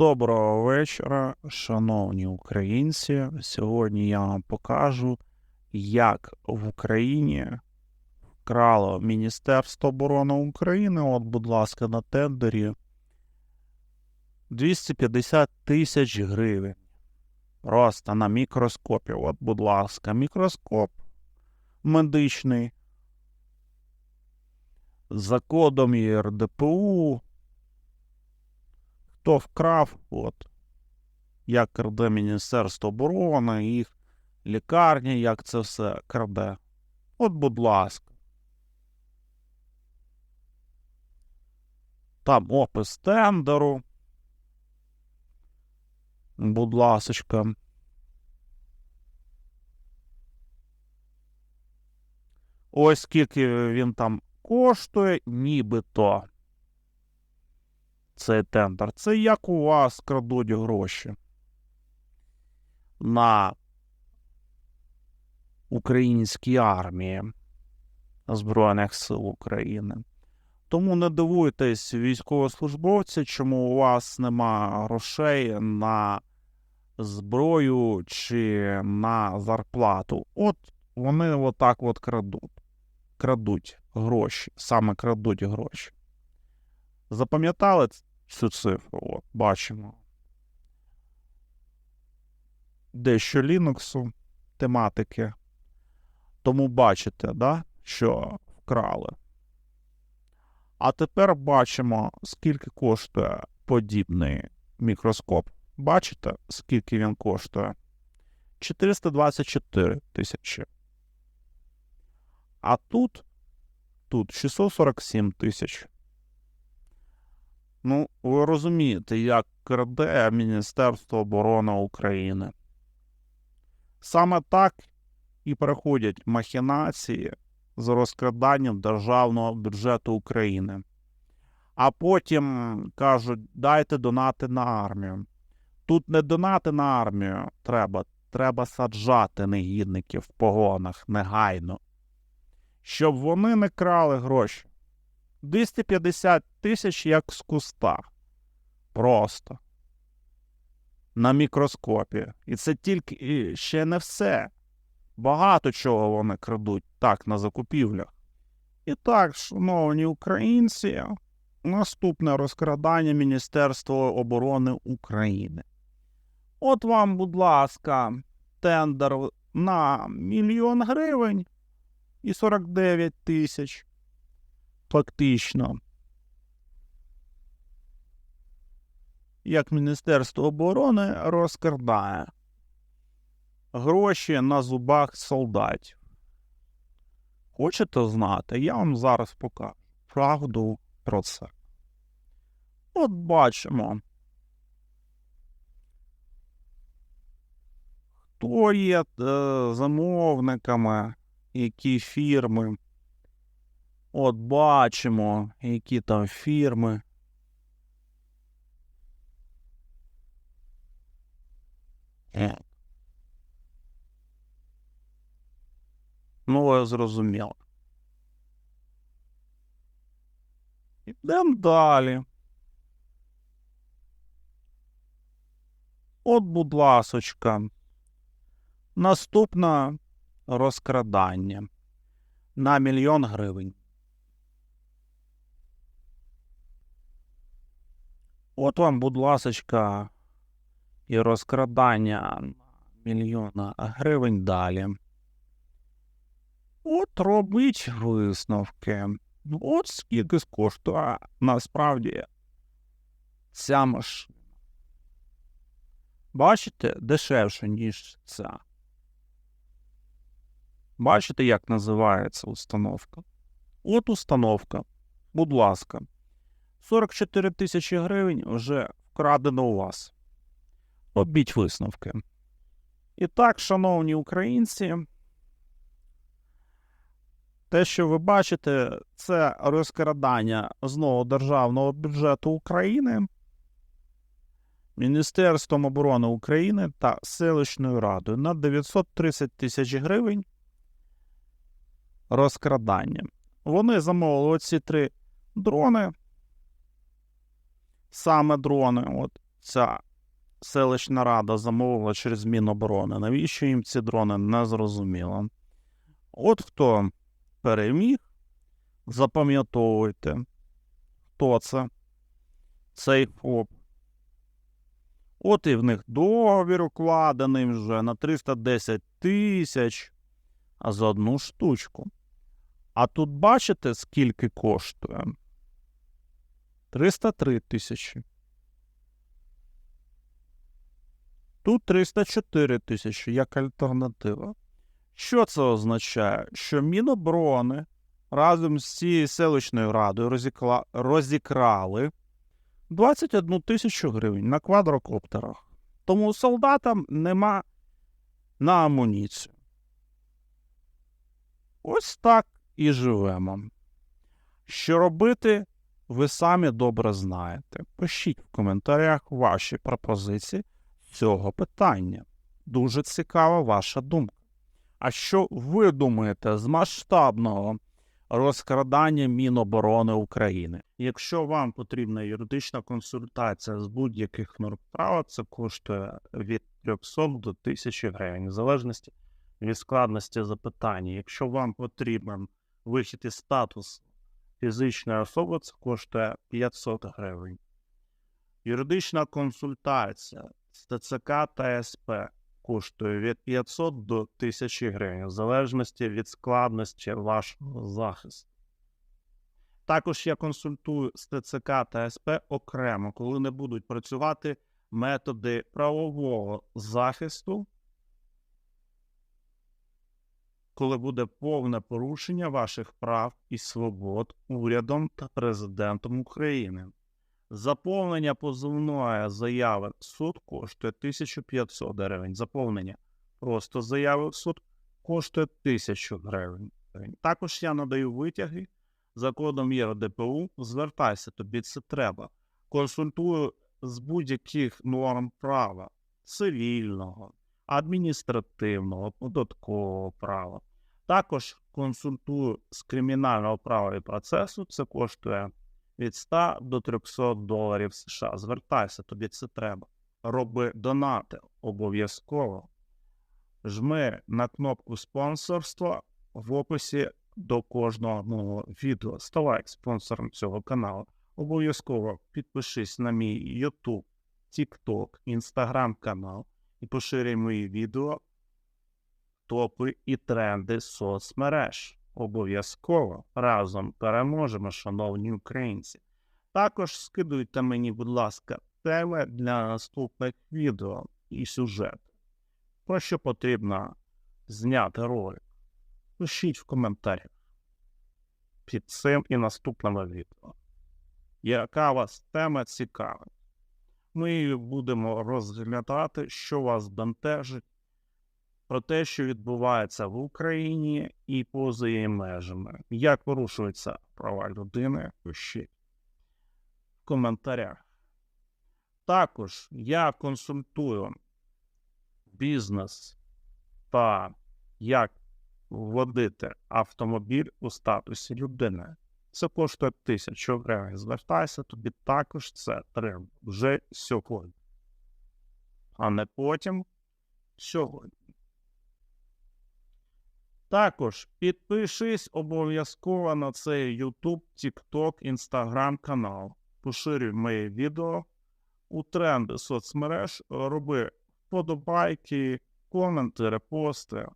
Доброго вечора, шановні українці. Сьогодні я вам покажу, як в Україні вкрало Міністерство оборони України. От, будь ласка, на тендері 250 тисяч гривень. Просто на мікроскопі. От, будь ласка, мікроскоп медичний. За кодом ЄРДПУ хто вкрав, от, як краде Міністерство оборони, їх лікарні, як це все краде. От, будь ласка. Там опис тендеру. Будь ласочка. Ось скільки він там коштує, нібито цей тендер. Це як у вас крадуть гроші на українській армії Збройних сил України. Тому не дивуйтесь, військовослужбовці, чому у вас нема грошей на зброю чи на зарплату. От вони отак от крадуть. Крадуть гроші, саме крадуть гроші. Запам'ятали цю цифру? От, бачимо. Дещо Linux тематики. Тому бачите, да, що вкрали. А тепер бачимо, скільки коштує подібний мікроскоп. Бачите, скільки він коштує? 424 тисячі. А тут, тут 647 тисяч. Ну, ви розумієте, як краде Міністерство оборони України. Саме так і проходять махінації з розкраданням державного бюджету України. А потім кажуть, дайте донати на армію. Тут не донати на армію треба, треба саджати негідників в погонах негайно, щоб вони не крали гроші. 250 тисяч як з куста. Просто. На мікроскопі. І це тільки і ще не все. Багато чого вони крадуть так на закупівлях. І так, шановні українці, наступне розкрадання Міністерства оборони України. От вам, будь ласка, тендер на мільйон гривень і 49 тисяч фактично, як Міністерство оборони розкрадає гроші на зубах солдатів. Хочете знати? Я вам зараз покажу правду про це. От бачимо. Хто є е, замовниками, які фірми. От бачимо, які там фірми. Ну, ви зрозуміли. Ідемо далі. От, будь ласочка. Наступне розкрадання на мільйон гривень. От вам, будь ласочка, і розкрадання мільйона гривень далі. От робить висновки. От скільки коштує насправді ця машина. Бачите, дешевше, ніж ця. Бачите, як називається установка? От установка. Будь ласка. 44 тисячі гривень вже вкрадено у вас. Робіть висновки. І так, шановні українці, те, що ви бачите, це розкрадання знову державного бюджету України, Міністерством оборони України та селищною радою на 930 тисяч гривень розкрадання. Вони замовили оці три дрони саме дрони. От ця селищна рада замовила через Міноборони. Навіщо їм ці дрони? Не зрозуміло. От хто переміг, запам'ятовуйте, хто це? Цей ФОП. От і в них договір укладений вже на 310 тисяч, за одну штучку. А тут бачите, скільки коштує? 303 тисячі. Тут 304 тисячі як альтернатива. Що це означає? Що Міноборони разом з цією селищною радою розікла... розікрали 21 тисячу гривень на квадрокоптерах. Тому солдатам нема на амуніцію. Ось так і живемо. Що робити, ви самі добре знаєте. Пишіть в коментарях ваші пропозиції цього питання. Дуже цікава ваша думка. А що ви думаєте з масштабного розкрадання Міноборони України? Якщо вам потрібна юридична консультація з будь-яких норм права, це коштує від 300 до 1000 гривень, в залежності від складності запитання. Якщо вам потрібен вихід із статусу фізичної особи, це коштує 500 гривень. Юридична консультація з ТЦК та СП коштує від 500 до 1000 гривень, в залежності від складності вашого захисту. Також я консультую з ТЦК та СП окремо, коли не будуть працювати методи правового захисту, коли буде повне порушення ваших прав і свобод урядом та президентом України. Заповнення позовної заяви в суд коштує 1500 гривень. Заповнення просто заяви в суд коштує 1000 гривень. Також я надаю витяги за кодом ЄРДПУ. Звертайся, тобі це треба. Консультую з будь-яких норм права цивільного, адміністративного, податкового права. Також консультую з кримінального права і процесу. Це коштує від 100 до 300 доларів США. Звертайся, тобі це треба. Роби донати обов'язково. Жми на кнопку спонсорства в описі до кожного відео. Ставай спонсором цього каналу. Обов'язково підпишись на мій YouTube, TikTok, Instagram канал і поширюй мої відео, топи і тренди соцмереж. Обов'язково разом переможемо, шановні українці. Також скидуйте мені, будь ласка, теми для наступних відео і сюжети. Про що потрібно зняти ролик? Пишіть в коментарях під цим і наступними відео. Яка вас тема цікавить? Ми будемо розглядати, що вас бентежить про те, що відбувається в Україні і поза її межами. Як порушуються права людини, пишіть в коментарях. Також я консультую бізнес та як вводити автомобіль у статусі людини. Це коштує тисячу гривень. Звертайся, тобі також це треба вже сьогодні, а не потім сьогодні. Також підпишись обов'язково на цей YouTube, TikTok, Instagram канал. Поширюй моє відео у тренди соцмереж, роби вподобайки, коменти, репости.